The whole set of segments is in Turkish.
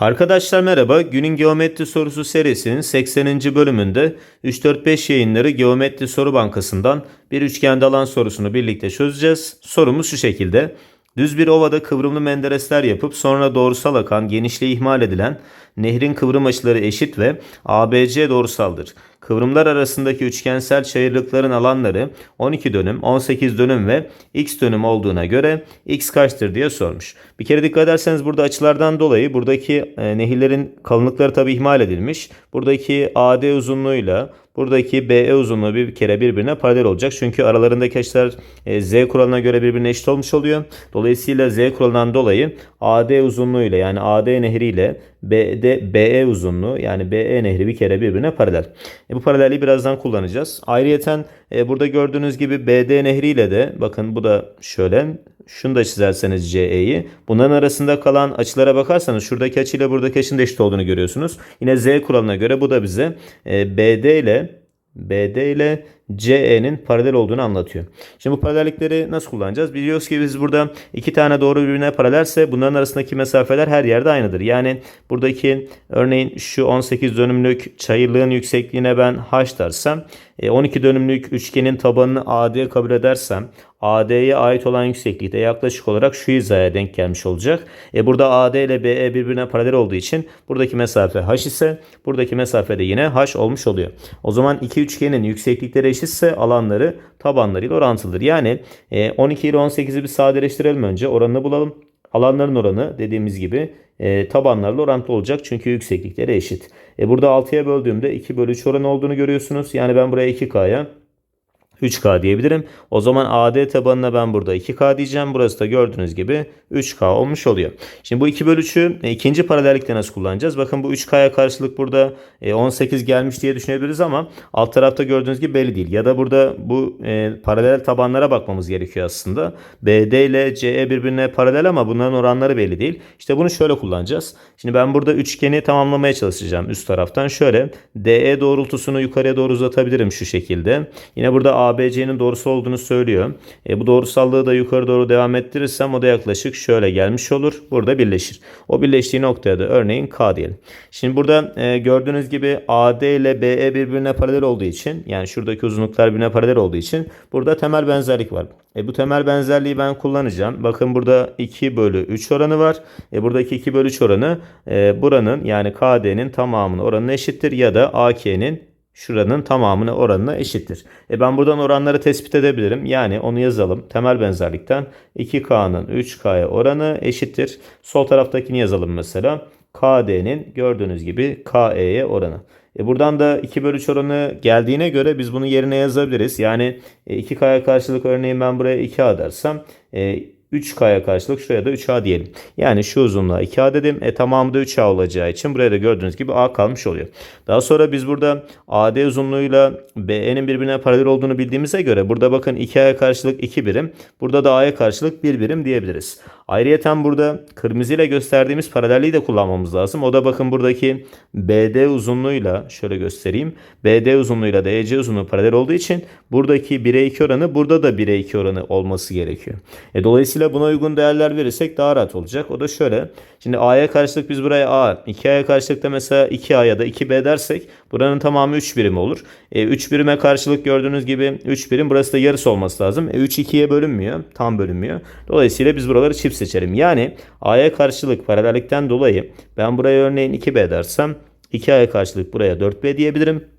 Arkadaşlar merhaba. Günün geometri sorusu serisinin 80. bölümünde 3-4-5 yayınları Geometri Soru Bankası'ndan bir üçgende alan sorusunu birlikte çözeceğiz. Sorumuz şu şekilde. Düz bir ovada kıvrımlı menderesler yapıp sonra doğrusal akan, genişliği ihmal edilen nehrin kıvrım açıları eşit ve ABC doğrusaldır. Kıvrımlar arasındaki üçgensel çayırlıkların alanları 12 dönüm, 18 dönüm ve x dönüm olduğuna göre x kaçtır diye sormuş. Bir kere dikkat ederseniz burada açılardan dolayı buradaki e, nehirlerin kalınlıkları tabi ihmal edilmiş. Buradaki AD uzunluğuyla buradaki BE uzunluğu bir kere birbirine paralel olacak. Çünkü aralarındaki açılar e, Z kuralına göre birbirine eşit olmuş oluyor. Dolayısıyla Z kuralından dolayı AD uzunluğuyla yani AD nehriyle BD, BE uzunluğu yani BE nehri bir kere birbirine paralel. E, bu paralelliği birazdan kullanacağız. Ayrıyeten e, burada gördüğünüz gibi BD nehriyle de bakın bu da şöyle şunu da çizerseniz CE'yi. Bunların arasında kalan açılara bakarsanız şuradaki açıyla buradaki açının eşit olduğunu görüyorsunuz. Yine Z kuralına göre bu da bize e, BD ile BD ile CE'nin paralel olduğunu anlatıyor. Şimdi bu paralellikleri nasıl kullanacağız? Biliyoruz ki biz burada iki tane doğru birbirine paralelse bunların arasındaki mesafeler her yerde aynıdır. Yani buradaki örneğin şu 18 dönümlük çayırlığın yüksekliğine ben h dersem 12 dönümlük üçgenin tabanını AD kabul edersem AD'ye ait olan yükseklikte yaklaşık olarak şu hizaya denk gelmiş olacak. E burada AD ile BE birbirine paralel olduğu için buradaki mesafe h ise buradaki mesafe de yine h olmuş oluyor. O zaman iki üçgenin yükseklikleri eşitse alanları tabanlarıyla orantılıdır. Yani 12 ile 18'i bir sadeleştirelim önce oranını bulalım. Alanların oranı dediğimiz gibi e, tabanlarla orantılı olacak çünkü yükseklikleri eşit. E, burada 6'ya böldüğümde 2 bölü 3 oranı olduğunu görüyorsunuz. Yani ben buraya 2K'ya 3K diyebilirim. O zaman AD tabanına ben burada 2K diyeceğim. Burası da gördüğünüz gibi 3K olmuş oluyor. Şimdi bu 2 bölü 3'ü e, ikinci paralellikte nasıl kullanacağız? Bakın bu 3K'ya karşılık burada 18 e, gelmiş diye düşünebiliriz ama alt tarafta gördüğünüz gibi belli değil. Ya da burada bu e, paralel tabanlara bakmamız gerekiyor aslında. BD ile CE birbirine paralel ama bunların oranları belli değil. İşte bunu şöyle kullanacağız. Şimdi ben burada üçgeni tamamlamaya çalışacağım üst taraftan. Şöyle DE doğrultusunu yukarıya doğru uzatabilirim şu şekilde. Yine burada ABC'nin doğrusu olduğunu söylüyor. E, bu doğrusallığı da yukarı doğru devam ettirirsem o da yaklaşık şöyle gelmiş olur. Burada birleşir. O birleştiği noktaya da örneğin K diyelim. Şimdi burada e, gördüğünüz gibi AD ile BE birbirine paralel olduğu için yani şuradaki uzunluklar birbirine paralel olduğu için burada temel benzerlik var. E, bu temel benzerliği ben kullanacağım. Bakın burada 2 bölü 3 oranı var. E, buradaki 2 bölü 3 oranı e, buranın yani KD'nin tamamının oranına eşittir ya da AK'nin şuranın tamamını oranına eşittir. E ben buradan oranları tespit edebilirim. Yani onu yazalım. Temel benzerlikten 2K'nın 3K'ya oranı eşittir. Sol taraftakini yazalım mesela. KD'nin gördüğünüz gibi KE'ye oranı. E buradan da 2 bölü 3 oranı geldiğine göre biz bunu yerine yazabiliriz. Yani 2K'ya karşılık örneğin ben buraya 2A dersem 3K'ya karşılık şuraya da 3A diyelim. Yani şu uzunluğa 2A dedim. E tamamı da 3A olacağı için buraya da gördüğünüz gibi A kalmış oluyor. Daha sonra biz burada AD uzunluğuyla BE'nin birbirine paralel olduğunu bildiğimize göre burada bakın 2A'ya karşılık 2 birim. Burada da A'ya karşılık 1 birim diyebiliriz. Ayrıyeten burada kırmızı ile gösterdiğimiz paralelliği de kullanmamız lazım. O da bakın buradaki BD uzunluğuyla şöyle göstereyim. BD uzunluğuyla da EC uzunluğu paralel olduğu için buradaki 1'e 2 oranı burada da 1'e 2 oranı olması gerekiyor. E, dolayısıyla buna uygun değerler verirsek daha rahat olacak. O da şöyle. Şimdi A'ya karşılık biz buraya A, 2A'ya karşılık da mesela 2A ya da 2B dersek buranın tamamı 3 birim olur. E, 3 birime karşılık gördüğünüz gibi 3 birim burası da yarısı olması lazım. E, 3 2'ye bölünmüyor. Tam bölünmüyor. Dolayısıyla biz buraları çift seçelim. Yani A'ya karşılık paralellikten dolayı ben buraya örneğin 2B dersem 2A'ya karşılık buraya 4B diyebilirim.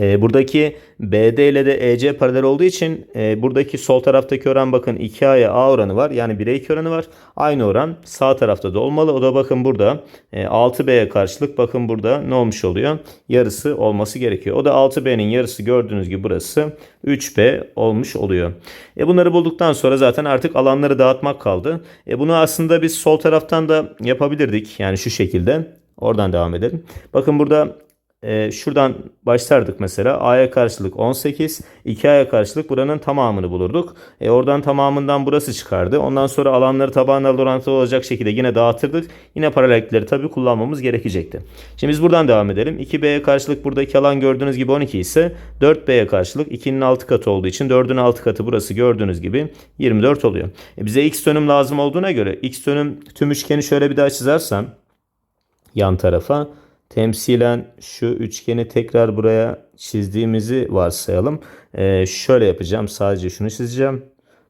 E, buradaki BD ile de EC paralel olduğu için e, buradaki sol taraftaki oran bakın 2A'ya A oranı var. Yani 1'e 2 oranı var. Aynı oran sağ tarafta da olmalı. O da bakın burada e, 6B'ye karşılık bakın burada ne olmuş oluyor? Yarısı olması gerekiyor. O da 6B'nin yarısı gördüğünüz gibi burası 3B olmuş oluyor. E, bunları bulduktan sonra zaten artık alanları dağıtmak kaldı. E, bunu aslında biz sol taraftan da yapabilirdik. Yani şu şekilde. Oradan devam edelim. Bakın burada e, şuradan başlardık mesela. A'ya karşılık 18. 2A'ya karşılık buranın tamamını bulurduk. E, oradan tamamından burası çıkardı. Ondan sonra alanları tabanlarla orantılı olacak şekilde yine dağıtırdık. Yine paralellikleri tabii kullanmamız gerekecekti. Şimdi biz buradan devam edelim. 2B'ye karşılık buradaki alan gördüğünüz gibi 12 ise 4B'ye karşılık 2'nin 6 katı olduğu için 4'ün 6 katı burası gördüğünüz gibi 24 oluyor. E, bize x dönüm lazım olduğuna göre x dönüm tüm üçgeni şöyle bir daha çizersem yan tarafa. Temsilen şu üçgeni tekrar buraya çizdiğimizi varsayalım. Ee, şöyle yapacağım. Sadece şunu çizeceğim.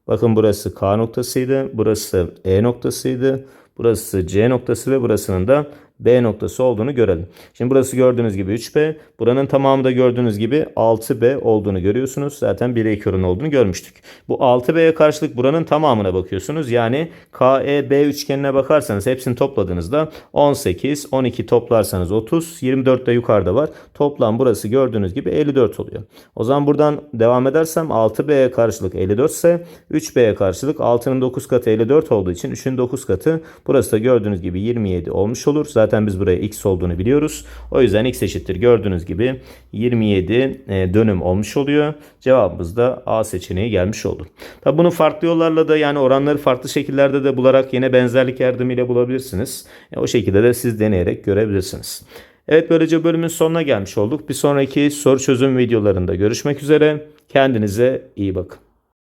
Bakın burası K noktasıydı. Burası E noktasıydı. Burası C noktası ve burasının da B noktası olduğunu görelim. Şimdi burası gördüğünüz gibi 3B. Buranın tamamı da gördüğünüz gibi 6B olduğunu görüyorsunuz. Zaten 1'e 2 oranı olduğunu görmüştük. Bu 6B'ye karşılık buranın tamamına bakıyorsunuz. Yani KEB üçgenine bakarsanız hepsini topladığınızda 18, 12 toplarsanız 30, 24 de yukarıda var. Toplam burası gördüğünüz gibi 54 oluyor. O zaman buradan devam edersem 6B'ye karşılık 54 ise 3B'ye karşılık 6'nın 9 katı 54 olduğu için 3'ün 9 katı burası da gördüğünüz gibi 27 olmuş olur. Zaten biz buraya x olduğunu biliyoruz. O yüzden x eşittir gördüğünüz gibi 27 e, dönüm olmuş oluyor. Cevabımız da A seçeneği gelmiş oldu. Tabi bunu farklı yollarla da yani oranları farklı şekillerde de bularak yine benzerlik yardımıyla bulabilirsiniz. E, o şekilde de siz deneyerek görebilirsiniz. Evet böylece bölümün sonuna gelmiş olduk. Bir sonraki soru çözüm videolarında görüşmek üzere. Kendinize iyi bakın.